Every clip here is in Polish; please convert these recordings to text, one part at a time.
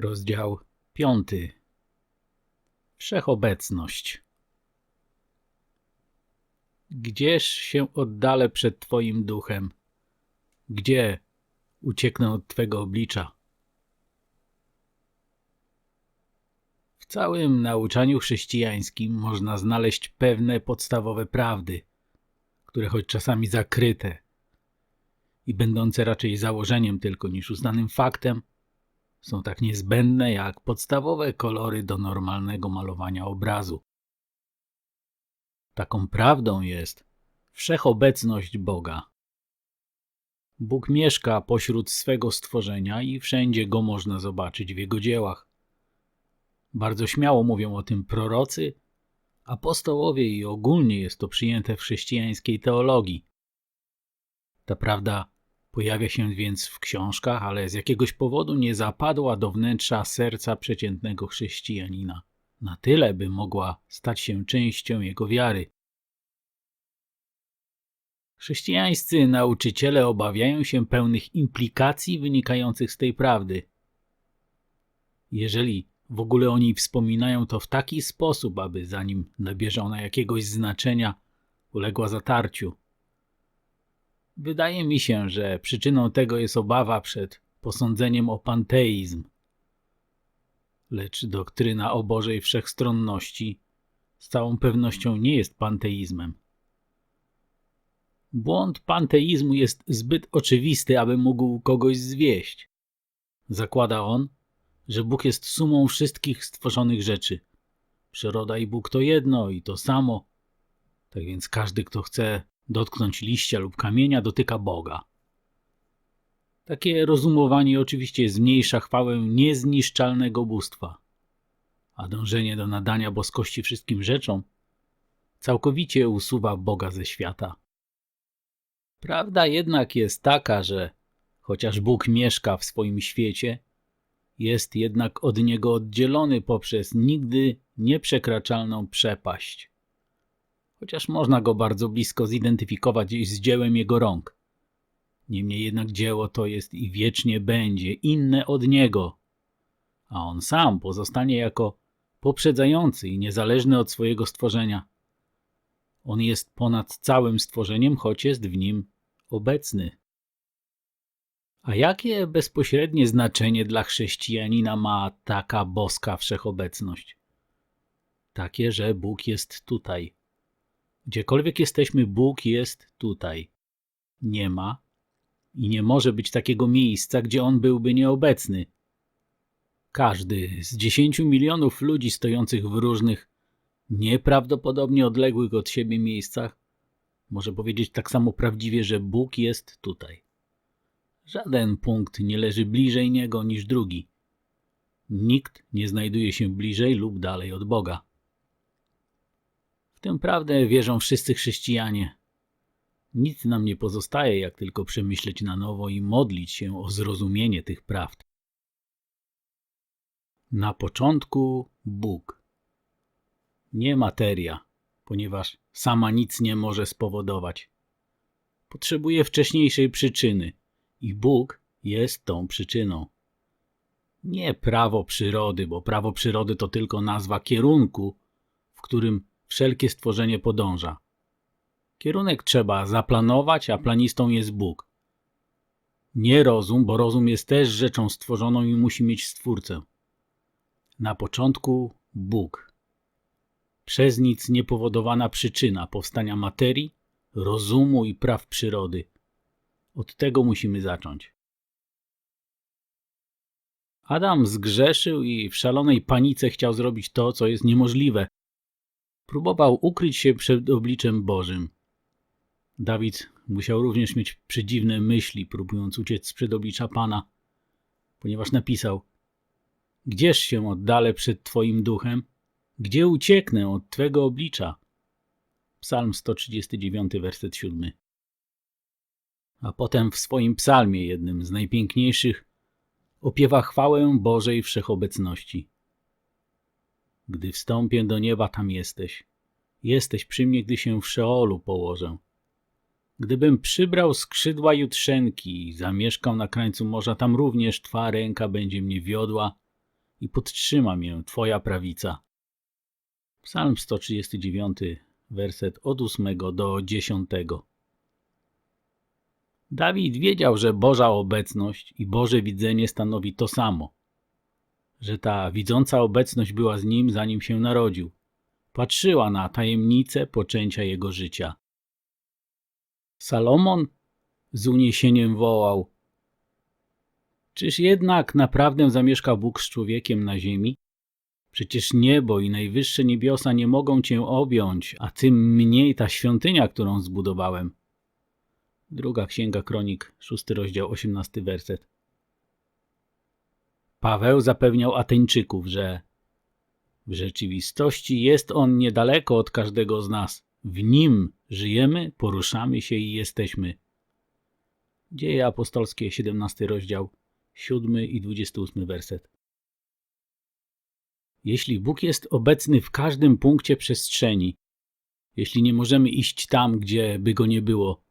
Rozdział piąty. Wszechobecność. Gdzież się oddalę przed Twoim duchem? Gdzie ucieknę od Twego oblicza? W całym nauczaniu chrześcijańskim można znaleźć pewne podstawowe prawdy, które choć czasami zakryte i będące raczej założeniem tylko niż uznanym faktem, są tak niezbędne jak podstawowe kolory do normalnego malowania obrazu. Taką prawdą jest wszechobecność Boga. Bóg mieszka pośród swego stworzenia i wszędzie go można zobaczyć w jego dziełach. Bardzo śmiało mówią o tym prorocy, apostołowie i ogólnie jest to przyjęte w chrześcijańskiej teologii. Ta prawda Pojawia się więc w książkach, ale z jakiegoś powodu nie zapadła do wnętrza serca przeciętnego chrześcijanina. Na tyle, by mogła stać się częścią jego wiary. Chrześcijańscy nauczyciele obawiają się pełnych implikacji wynikających z tej prawdy. Jeżeli w ogóle o niej wspominają to w taki sposób, aby zanim nabierze ona jakiegoś znaczenia, uległa zatarciu. Wydaje mi się, że przyczyną tego jest obawa przed posądzeniem o panteizm. Lecz doktryna o Bożej wszechstronności z całą pewnością nie jest panteizmem. Błąd panteizmu jest zbyt oczywisty, aby mógł kogoś zwieść. Zakłada on, że Bóg jest sumą wszystkich stworzonych rzeczy. Przyroda i Bóg to jedno i to samo. Tak więc każdy, kto chce dotknąć liścia lub kamienia dotyka Boga. Takie rozumowanie oczywiście zmniejsza chwałę niezniszczalnego bóstwa, a dążenie do nadania boskości wszystkim rzeczom całkowicie usuwa Boga ze świata. Prawda jednak jest taka, że chociaż Bóg mieszka w swoim świecie, jest jednak od Niego oddzielony poprzez nigdy nieprzekraczalną przepaść chociaż można go bardzo blisko zidentyfikować z dziełem jego rąk. Niemniej jednak dzieło to jest i wiecznie będzie inne od niego, a on sam pozostanie jako poprzedzający i niezależny od swojego stworzenia. On jest ponad całym stworzeniem, choć jest w nim obecny. A jakie bezpośrednie znaczenie dla chrześcijanina ma taka boska wszechobecność? Takie, że Bóg jest tutaj, Gdziekolwiek jesteśmy, Bóg jest tutaj. Nie ma i nie może być takiego miejsca, gdzie On byłby nieobecny. Każdy z dziesięciu milionów ludzi stojących w różnych, nieprawdopodobnie odległych od siebie miejscach może powiedzieć tak samo prawdziwie, że Bóg jest tutaj. Żaden punkt nie leży bliżej Niego niż drugi. Nikt nie znajduje się bliżej lub dalej od Boga. Tę prawdę wierzą wszyscy chrześcijanie. Nic nam nie pozostaje, jak tylko przemyśleć na nowo i modlić się o zrozumienie tych prawd. Na początku Bóg. Nie materia, ponieważ sama nic nie może spowodować. Potrzebuje wcześniejszej przyczyny i Bóg jest tą przyczyną. Nie prawo przyrody, bo prawo przyrody to tylko nazwa kierunku, w którym wszelkie stworzenie podąża. Kierunek trzeba zaplanować, a planistą jest Bóg. Nie rozum, bo rozum jest też rzeczą stworzoną i musi mieć stwórcę. Na początku Bóg. Przez nic niepowodowana przyczyna powstania materii, rozumu i praw przyrody. Od tego musimy zacząć. Adam zgrzeszył i w szalonej panice chciał zrobić to, co jest niemożliwe, Próbował ukryć się przed obliczem Bożym. Dawid musiał również mieć przedziwne myśli, próbując uciec przed oblicza Pana, ponieważ napisał Gdzież się oddalę przed Twoim duchem? Gdzie ucieknę od Twego oblicza? Psalm 139, werset 7. A potem w swoim psalmie, jednym z najpiękniejszych, opiewa chwałę Bożej Wszechobecności. Gdy wstąpię do nieba, tam jesteś. Jesteś przy mnie, gdy się w Szeolu położę. Gdybym przybrał skrzydła jutrzenki i zamieszkał na krańcu morza, tam również Twa ręka będzie mnie wiodła i podtrzyma mię Twoja prawica. Psalm 139, werset od 8 do 10. Dawid wiedział, że Boża obecność i Boże widzenie stanowi to samo. Że ta widząca obecność była z nim, zanim się narodził. Patrzyła na tajemnicę poczęcia jego życia. Salomon z uniesieniem wołał: Czyż jednak naprawdę zamieszka Bóg z człowiekiem na ziemi? Przecież niebo i najwyższe niebiosa nie mogą cię objąć, a tym mniej ta świątynia, którą zbudowałem. Druga księga kronik, szósty rozdział, osiemnasty werset. Paweł zapewniał Ateńczyków, że w rzeczywistości jest on niedaleko od każdego z nas. W nim żyjemy, poruszamy się i jesteśmy. Dzieje apostolskie, 17 rozdział, 7 i 28 werset. Jeśli Bóg jest obecny w każdym punkcie przestrzeni, jeśli nie możemy iść tam, gdzie by go nie było,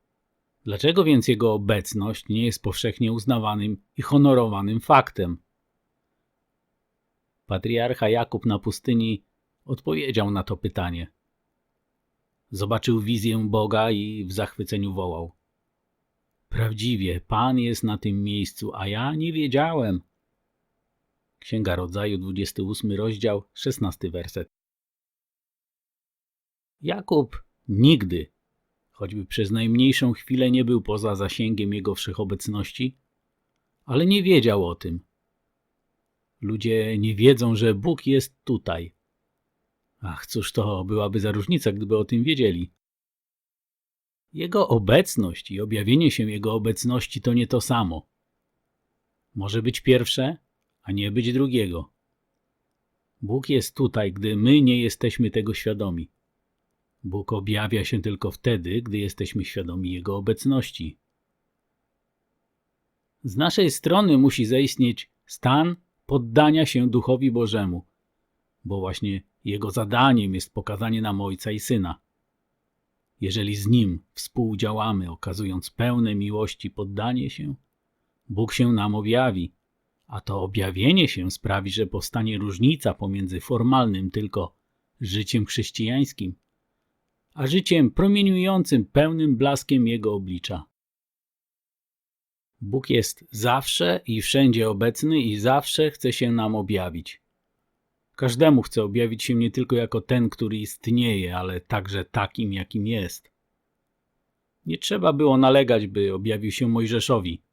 dlaczego więc jego obecność nie jest powszechnie uznawanym i honorowanym faktem? Patriarcha Jakub na pustyni odpowiedział na to pytanie. Zobaczył wizję Boga i w zachwyceniu wołał: Prawdziwie, Pan jest na tym miejscu, a ja nie wiedziałem. Księga Rodzaju, 28 rozdział, 16 werset. Jakub nigdy, choćby przez najmniejszą chwilę nie był poza zasięgiem jego wszechobecności, ale nie wiedział o tym. Ludzie nie wiedzą, że Bóg jest tutaj. Ach, cóż to byłaby za różnica, gdyby o tym wiedzieli. Jego obecność i objawienie się Jego obecności to nie to samo. Może być pierwsze, a nie być drugiego. Bóg jest tutaj, gdy my nie jesteśmy tego świadomi. Bóg objawia się tylko wtedy, gdy jesteśmy świadomi Jego obecności. Z naszej strony musi zaistnieć stan poddania się Duchowi Bożemu, bo właśnie Jego zadaniem jest pokazanie nam Ojca i Syna. Jeżeli z Nim współdziałamy, okazując pełne miłości poddanie się, Bóg się nam objawi, a to objawienie się sprawi, że powstanie różnica pomiędzy formalnym tylko życiem chrześcijańskim, a życiem promieniującym pełnym blaskiem Jego oblicza. Bóg jest zawsze i wszędzie obecny i zawsze chce się nam objawić. Każdemu chce objawić się nie tylko jako ten, który istnieje, ale także takim, jakim jest. Nie trzeba było nalegać, by objawił się Mojżeszowi.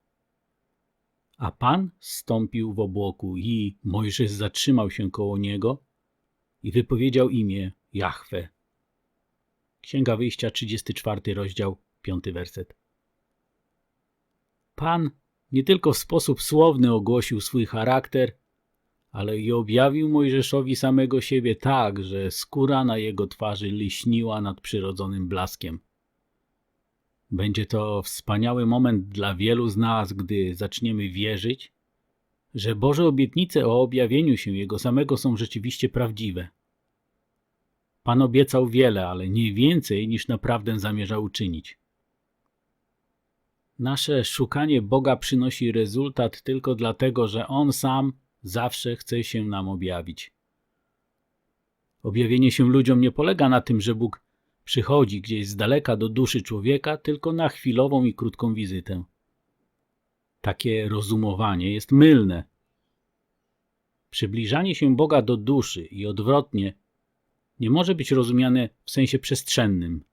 A Pan stąpił w obłoku i Mojżesz zatrzymał się koło niego i wypowiedział imię Jahwe. Księga Wyjścia, 34 rozdział, 5 werset. Pan nie tylko w sposób słowny ogłosił swój charakter, ale i objawił Mojżeszowi samego siebie tak, że skóra na jego twarzy liśniła nad przyrodzonym blaskiem. Będzie to wspaniały moment dla wielu z nas, gdy zaczniemy wierzyć, że Boże obietnice o objawieniu się Jego samego są rzeczywiście prawdziwe. Pan obiecał wiele, ale nie więcej niż naprawdę zamierzał uczynić. Nasze szukanie Boga przynosi rezultat tylko dlatego, że On sam zawsze chce się nam objawić. Objawienie się ludziom nie polega na tym, że Bóg przychodzi gdzieś z daleka do duszy człowieka tylko na chwilową i krótką wizytę. Takie rozumowanie jest mylne. Przybliżanie się Boga do duszy i odwrotnie nie może być rozumiane w sensie przestrzennym.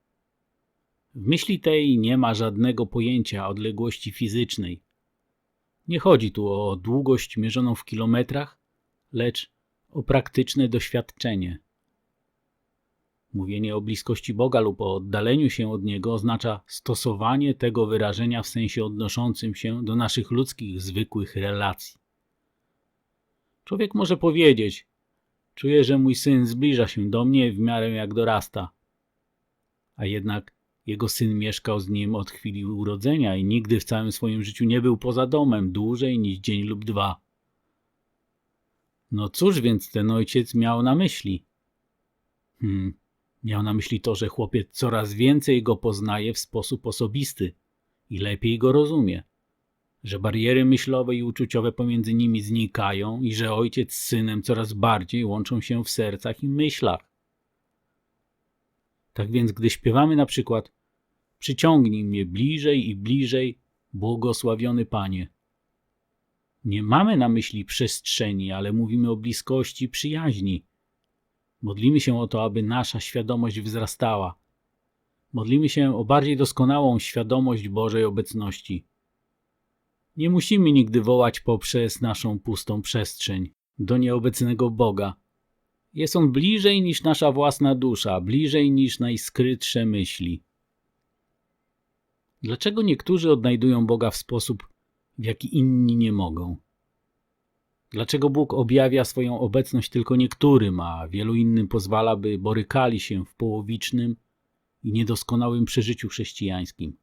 W myśli tej nie ma żadnego pojęcia odległości fizycznej. Nie chodzi tu o długość mierzoną w kilometrach, lecz o praktyczne doświadczenie. Mówienie o bliskości Boga lub o oddaleniu się od Niego oznacza stosowanie tego wyrażenia w sensie odnoszącym się do naszych ludzkich, zwykłych relacji. Człowiek może powiedzieć: Czuję, że mój syn zbliża się do mnie w miarę jak dorasta. A jednak jego syn mieszkał z nim od chwili urodzenia i nigdy w całym swoim życiu nie był poza domem dłużej niż dzień lub dwa. No cóż więc ten ojciec miał na myśli? Hmm, miał na myśli to, że chłopiec coraz więcej go poznaje w sposób osobisty i lepiej go rozumie, że bariery myślowe i uczuciowe pomiędzy nimi znikają i że ojciec z synem coraz bardziej łączą się w sercach i myślach. Tak więc, gdy śpiewamy na przykład Przyciągnij mnie bliżej i bliżej, błogosławiony Panie. Nie mamy na myśli przestrzeni, ale mówimy o bliskości, przyjaźni. Modlimy się o to, aby nasza świadomość wzrastała. Modlimy się o bardziej doskonałą świadomość Bożej obecności. Nie musimy nigdy wołać poprzez naszą pustą przestrzeń do nieobecnego Boga. Jest On bliżej niż nasza własna dusza, bliżej niż najskrytsze myśli. Dlaczego niektórzy odnajdują Boga w sposób, w jaki inni nie mogą? Dlaczego Bóg objawia swoją obecność tylko niektórym, a wielu innym pozwala, by borykali się w połowicznym i niedoskonałym przeżyciu chrześcijańskim?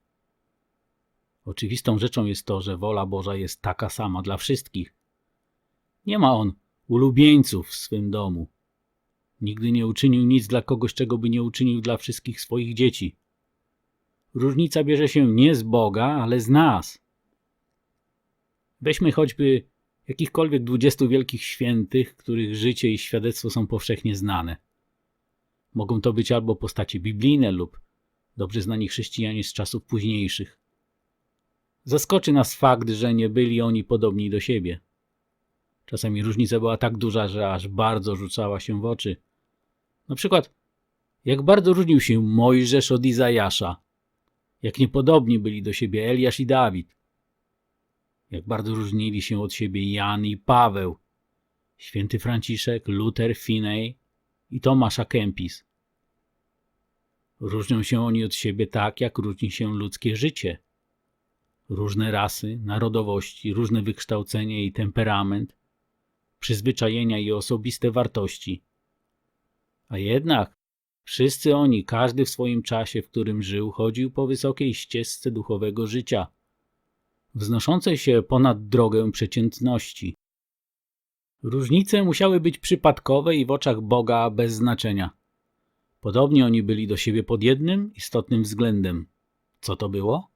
Oczywistą rzeczą jest to, że wola Boża jest taka sama dla wszystkich. Nie ma on ulubieńców w swym domu. Nigdy nie uczynił nic dla kogoś, czego by nie uczynił dla wszystkich swoich dzieci. Różnica bierze się nie z Boga, ale z nas. Weźmy choćby jakichkolwiek dwudziestu wielkich świętych, których życie i świadectwo są powszechnie znane. Mogą to być albo postacie biblijne lub dobrze znani chrześcijanie z czasów późniejszych. Zaskoczy nas fakt, że nie byli oni podobni do siebie. Czasami różnica była tak duża, że aż bardzo rzucała się w oczy. Na przykład, jak bardzo różnił się Mojżesz od Izajasza, jak niepodobni byli do siebie Eliasz i Dawid, jak bardzo różnili się od siebie Jan i Paweł, święty Franciszek, Luther, Finney i Tomasz Kempis. Różnią się oni od siebie tak, jak różni się ludzkie życie. Różne rasy, narodowości, różne wykształcenie i temperament, przyzwyczajenia i osobiste wartości. A jednak Wszyscy oni, każdy w swoim czasie, w którym żył, chodził po wysokiej ścieżce duchowego życia, wznoszącej się ponad drogę przeciętności. Różnice musiały być przypadkowe i w oczach Boga bez znaczenia. Podobnie oni byli do siebie pod jednym istotnym względem. Co to było?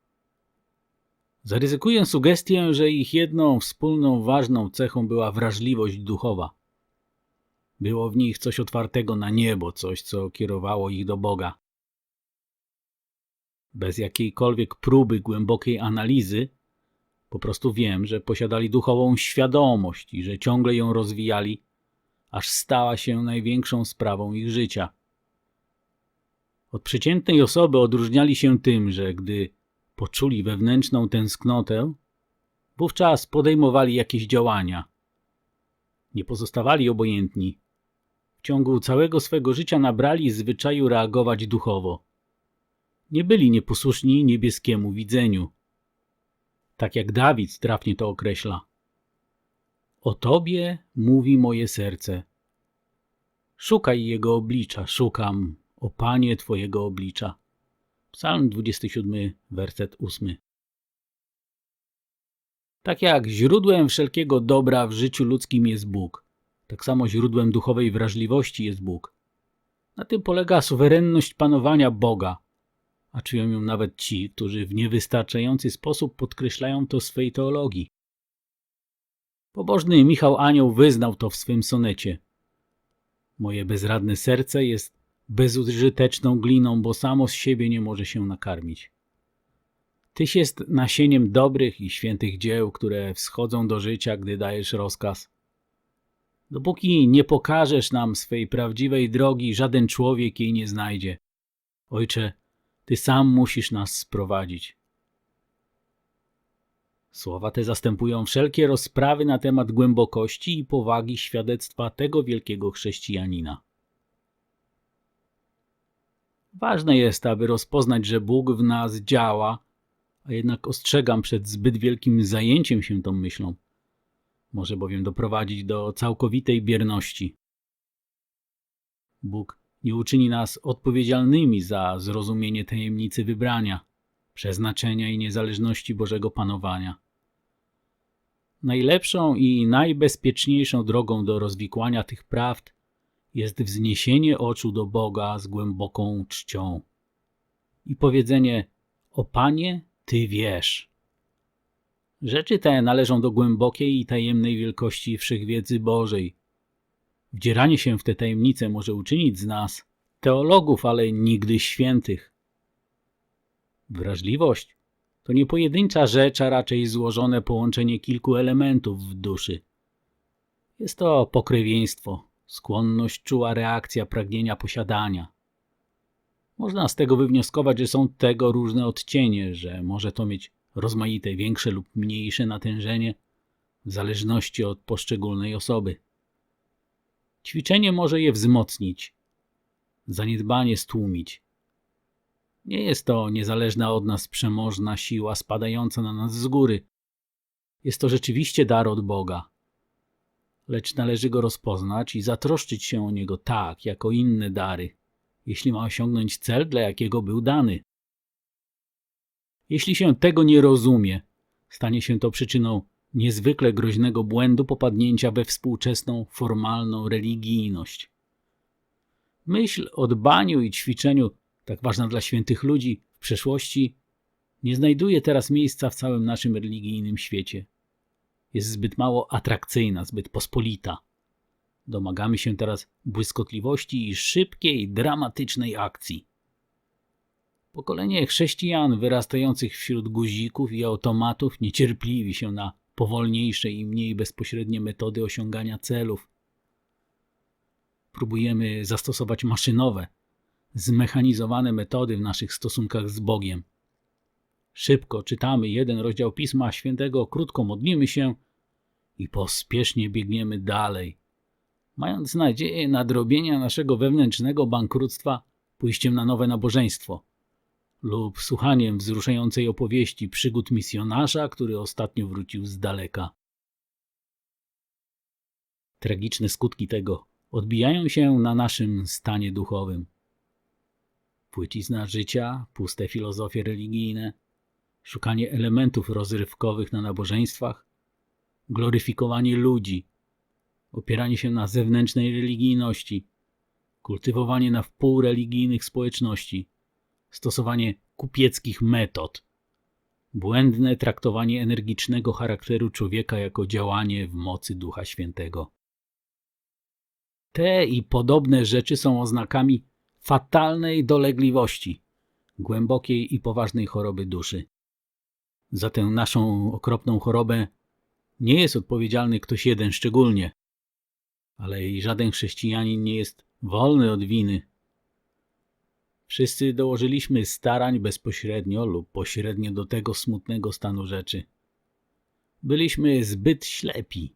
Zaryzykuję sugestię, że ich jedną wspólną ważną cechą była wrażliwość duchowa. Było w nich coś otwartego na niebo, coś, co kierowało ich do Boga. Bez jakiejkolwiek próby głębokiej analizy, po prostu wiem, że posiadali duchową świadomość i że ciągle ją rozwijali, aż stała się największą sprawą ich życia. Od przeciętnej osoby odróżniali się tym, że gdy poczuli wewnętrzną tęsknotę, wówczas podejmowali jakieś działania. Nie pozostawali obojętni, ciągu całego swego życia nabrali zwyczaju reagować duchowo. Nie byli nieposłuszni niebieskiemu widzeniu. Tak jak Dawid trafnie to określa. O Tobie mówi moje serce. Szukaj Jego oblicza, szukam, o Panie Twojego oblicza. Psalm 27, werset 8. Tak jak źródłem wszelkiego dobra w życiu ludzkim jest Bóg, tak samo źródłem duchowej wrażliwości jest Bóg. Na tym polega suwerenność panowania Boga, a czują ją nawet ci, którzy w niewystarczający sposób podkreślają to swej teologii. Pobożny Michał Anioł wyznał to w swym sonecie. Moje bezradne serce jest bezużyteczną gliną, bo samo z siebie nie może się nakarmić. Tyś jest nasieniem dobrych i świętych dzieł, które wschodzą do życia, gdy dajesz rozkaz. Dopóki nie pokażesz nam swej prawdziwej drogi, żaden człowiek jej nie znajdzie. Ojcze, Ty sam musisz nas sprowadzić. Słowa te zastępują wszelkie rozprawy na temat głębokości i powagi świadectwa tego wielkiego chrześcijanina. Ważne jest, aby rozpoznać, że Bóg w nas działa, a jednak ostrzegam przed zbyt wielkim zajęciem się tą myślą. Może bowiem doprowadzić do całkowitej bierności. Bóg nie uczyni nas odpowiedzialnymi za zrozumienie tajemnicy wybrania, przeznaczenia i niezależności Bożego Panowania. Najlepszą i najbezpieczniejszą drogą do rozwikłania tych prawd jest wzniesienie oczu do Boga z głęboką czcią i powiedzenie: O Panie, Ty wiesz. Rzeczy te należą do głębokiej i tajemnej wielkości wszechwiedzy Bożej. Wdzieranie się w te tajemnice może uczynić z nas teologów, ale nigdy świętych. Wrażliwość to nie pojedyncza rzecz, a raczej złożone połączenie kilku elementów w duszy. Jest to pokrewieństwo, skłonność, czuła reakcja pragnienia posiadania. Można z tego wywnioskować, że są tego różne odcienie, że może to mieć rozmaite większe lub mniejsze natężenie w zależności od poszczególnej osoby. Ćwiczenie może je wzmocnić, zaniedbanie stłumić. Nie jest to niezależna od nas przemożna siła spadająca na nas z góry. Jest to rzeczywiście dar od Boga. Lecz należy go rozpoznać i zatroszczyć się o niego tak, jak o inne dary, jeśli ma osiągnąć cel, dla jakiego był dany. Jeśli się tego nie rozumie, stanie się to przyczyną niezwykle groźnego błędu popadnięcia we współczesną, formalną religijność. Myśl o dbaniu i ćwiczeniu, tak ważna dla świętych ludzi w przeszłości, nie znajduje teraz miejsca w całym naszym religijnym świecie. Jest zbyt mało atrakcyjna, zbyt pospolita. Domagamy się teraz błyskotliwości i szybkiej, dramatycznej akcji. Pokolenie chrześcijan wyrastających wśród guzików i automatów niecierpliwi się na powolniejsze i mniej bezpośrednie metody osiągania celów. Próbujemy zastosować maszynowe, zmechanizowane metody w naszych stosunkach z Bogiem. Szybko czytamy jeden rozdział Pisma Świętego, krótko modlimy się i pospiesznie biegniemy dalej, mając nadzieję nadrobienia naszego wewnętrznego bankructwa pójściem na nowe nabożeństwo lub słuchaniem wzruszającej opowieści przygód misjonarza, który ostatnio wrócił z daleka. Tragiczne skutki tego odbijają się na naszym stanie duchowym. Płycizna życia, puste filozofie religijne, szukanie elementów rozrywkowych na nabożeństwach, gloryfikowanie ludzi, opieranie się na zewnętrznej religijności, kultywowanie na wpół religijnych społeczności, stosowanie kupieckich metod, błędne traktowanie energicznego charakteru człowieka jako działanie w mocy Ducha Świętego. Te i podobne rzeczy są oznakami fatalnej dolegliwości, głębokiej i poważnej choroby duszy. Za tę naszą okropną chorobę nie jest odpowiedzialny ktoś jeden szczególnie, ale i żaden chrześcijanin nie jest wolny od winy. Wszyscy dołożyliśmy starań bezpośrednio lub pośrednio do tego smutnego stanu rzeczy. Byliśmy zbyt ślepi,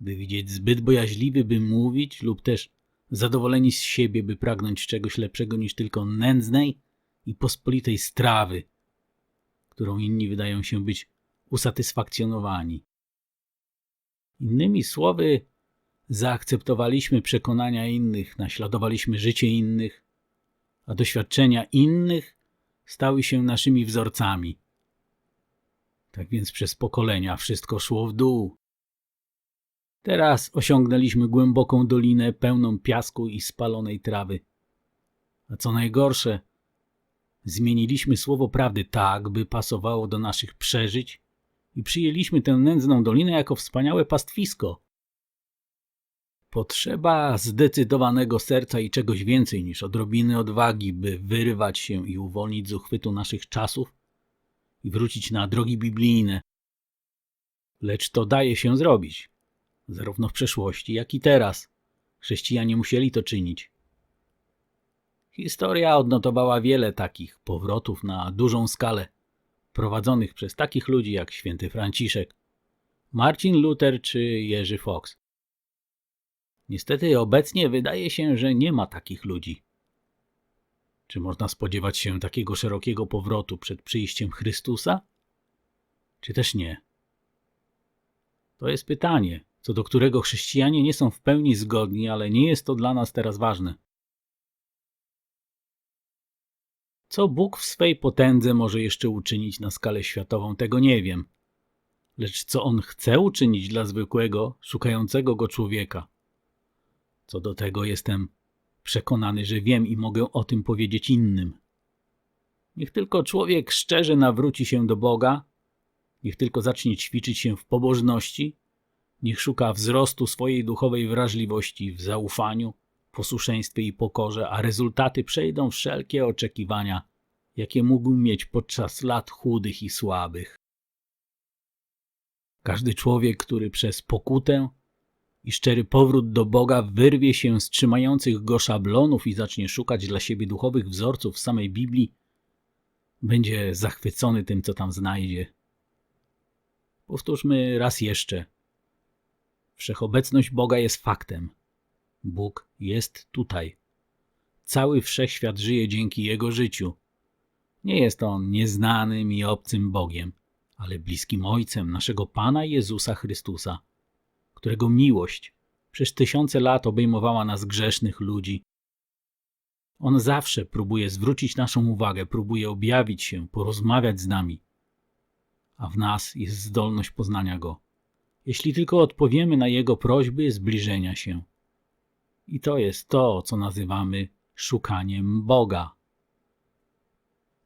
by widzieć, zbyt bojaźliwy, by mówić, lub też zadowoleni z siebie, by pragnąć czegoś lepszego niż tylko nędznej i pospolitej strawy, którą inni wydają się być usatysfakcjonowani. Innymi słowy, zaakceptowaliśmy przekonania innych, naśladowaliśmy życie innych, a doświadczenia innych stały się naszymi wzorcami. Tak więc przez pokolenia wszystko szło w dół. Teraz osiągnęliśmy głęboką dolinę pełną piasku i spalonej trawy. A co najgorsze, zmieniliśmy słowo prawdy tak, by pasowało do naszych przeżyć i przyjęliśmy tę nędzną dolinę jako wspaniałe pastwisko. Potrzeba zdecydowanego serca i czegoś więcej niż odrobiny odwagi, by wyrywać się i uwolnić z uchwytu naszych czasów i wrócić na drogi biblijne. Lecz to daje się zrobić, zarówno w przeszłości, jak i teraz. Chrześcijanie musieli to czynić. Historia odnotowała wiele takich powrotów na dużą skalę, prowadzonych przez takich ludzi jak święty Franciszek, Marcin Luther czy Jerzy Fox. Niestety obecnie wydaje się, że nie ma takich ludzi. Czy można spodziewać się takiego szerokiego powrotu przed przyjściem Chrystusa? Czy też nie? To jest pytanie, co do którego chrześcijanie nie są w pełni zgodni, ale nie jest to dla nas teraz ważne. Co Bóg w swej potędze może jeszcze uczynić na skalę światową, tego nie wiem. Lecz co On chce uczynić dla zwykłego, szukającego Go człowieka? Co do tego jestem przekonany, że wiem i mogę o tym powiedzieć innym. Niech tylko człowiek szczerze nawróci się do Boga Niech tylko zacznie ćwiczyć się w pobożności, niech szuka wzrostu swojej duchowej wrażliwości w zaufaniu, posłuszeństwie i pokorze, a rezultaty przejdą wszelkie oczekiwania, jakie mógł mieć podczas lat chudych i słabych. Każdy człowiek, który przez pokutę i szczery powrót do Boga wyrwie się z trzymających go szablonów i zacznie szukać dla siebie duchowych wzorców w samej Biblii, będzie zachwycony tym, co tam znajdzie. Powtórzmy raz jeszcze. Wszechobecność Boga jest faktem. Bóg jest tutaj. Cały wszechświat żyje dzięki Jego życiu. Nie jest On nieznanym i obcym Bogiem, ale bliskim Ojcem naszego Pana Jezusa Chrystusa, którego miłość przez tysiące lat obejmowała nas grzesznych ludzi. On zawsze próbuje zwrócić naszą uwagę, próbuje objawić się, porozmawiać z nami, a w nas jest zdolność poznania Go. Jeśli tylko odpowiemy na Jego prośby zbliżenia się. I to jest to, co nazywamy szukaniem Boga.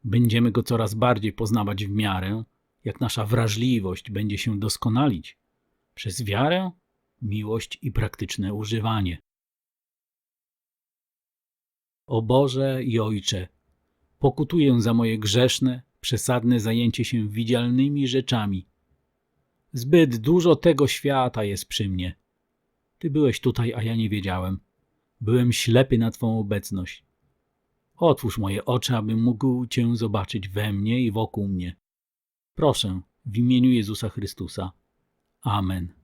Będziemy Go coraz bardziej poznawać w miarę, jak nasza wrażliwość będzie się doskonalić przez wiarę, miłość i praktyczne używanie. O Boże i Ojcze, pokutuję za moje grzeszne, przesadne zajęcie się widzialnymi rzeczami. Zbyt dużo tego świata jest przy mnie. Ty byłeś tutaj, a ja nie wiedziałem. Byłem ślepy na Twą obecność. Otwórz moje oczy, abym mógł Cię zobaczyć we mnie i wokół mnie. Proszę, w imieniu Jezusa Chrystusa. Amen.